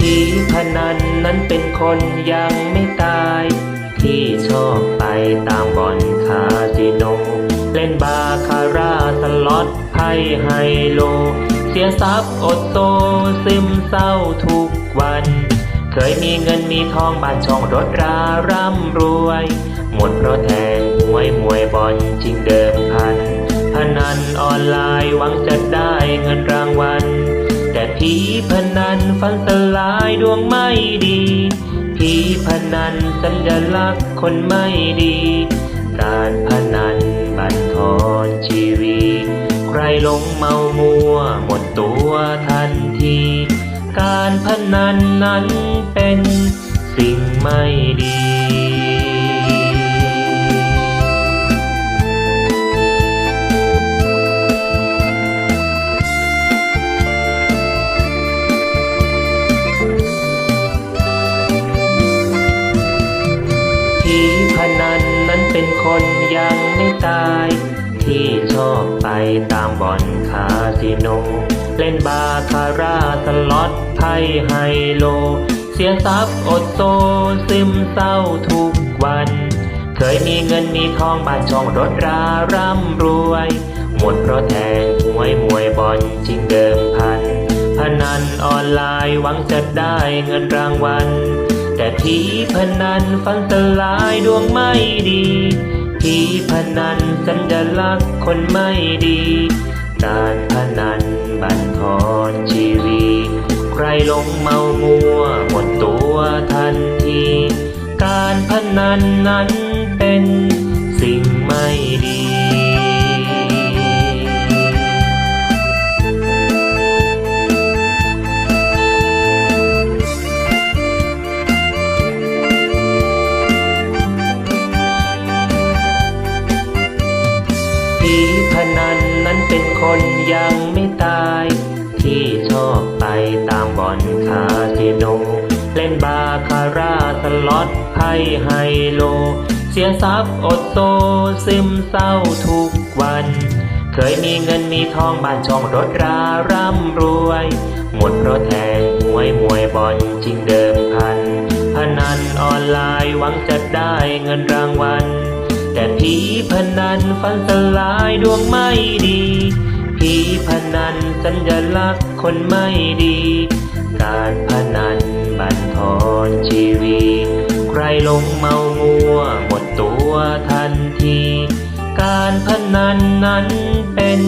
ผีพนันนั้นเป็นคนยังไม่ตาย ที่ชอบไปตามบ่อนคาสิโน เล่นบาคาร่าสล็อตไพ่ไฮโล เสียทรัพย์อดโซซึมเศร้าทุกวัน เคยมีเงินมีทองบ้านช่องรถราร่ำรวย หมดเพราะแทงหวยมวยบอลจริงเดิมพันพนันออนไลน์หวังจะได้เงินรางวัลแต่ผีพนัน ฟันสลายดวงไม่ดีผีพนันสัญลักษณ์คนไม่ดี การพนันบันทอนชีวิตใครหลงเมามัวหมดตัวทันที การพนันนั้นเป็น คนยังไม่ตาย ที่ชอบไปตามบ่อนคาสิโน เล่นบาคาร่าสล็อตไพ่ไฮโล เสียทรัพย์อดโซซึมเศร้าทุกวัน เคยมีเงินมีทองบ้านช่องรถราร่ำรวย หมดเพราะแทงหวยมวยบอลจริงเดิมพัน พนันออนไลน์หวังจะได้เงินรางวัลแต่ผีพนันฟันสลายดวงไม่ดี ผีพนันสัญลักษณ์คนไม่ดีการพนันบันทอนชีวีใครหลงเมามัวหมดตัวทันที การพนันนั้น ผีพนันนั้นเป็นคนยังไม่ตาย ที่ชอบไปตามบ่อนคาสิโน เล่นบาคาร่าสล็อตไพ่ไฮโล เสียทรัพย์อดโซซึมเศร้าทุกวัน เคยมีเงินมีทองบ้านช่องรถราร่ำรวย หมดเพราะแทงหวยมวยบอลจริงเดิมพัน พนันออนไลน์หวังจะได้เงินรางวัล แต่ผีพนันฟันสลายดวงไม่ดีผีพนันสัญลักษณ์คนไม่ดี การพนันบั่นทอนชีวิตใครหลงเมามัวหมดตัวทันที การพนันนั้นเป็น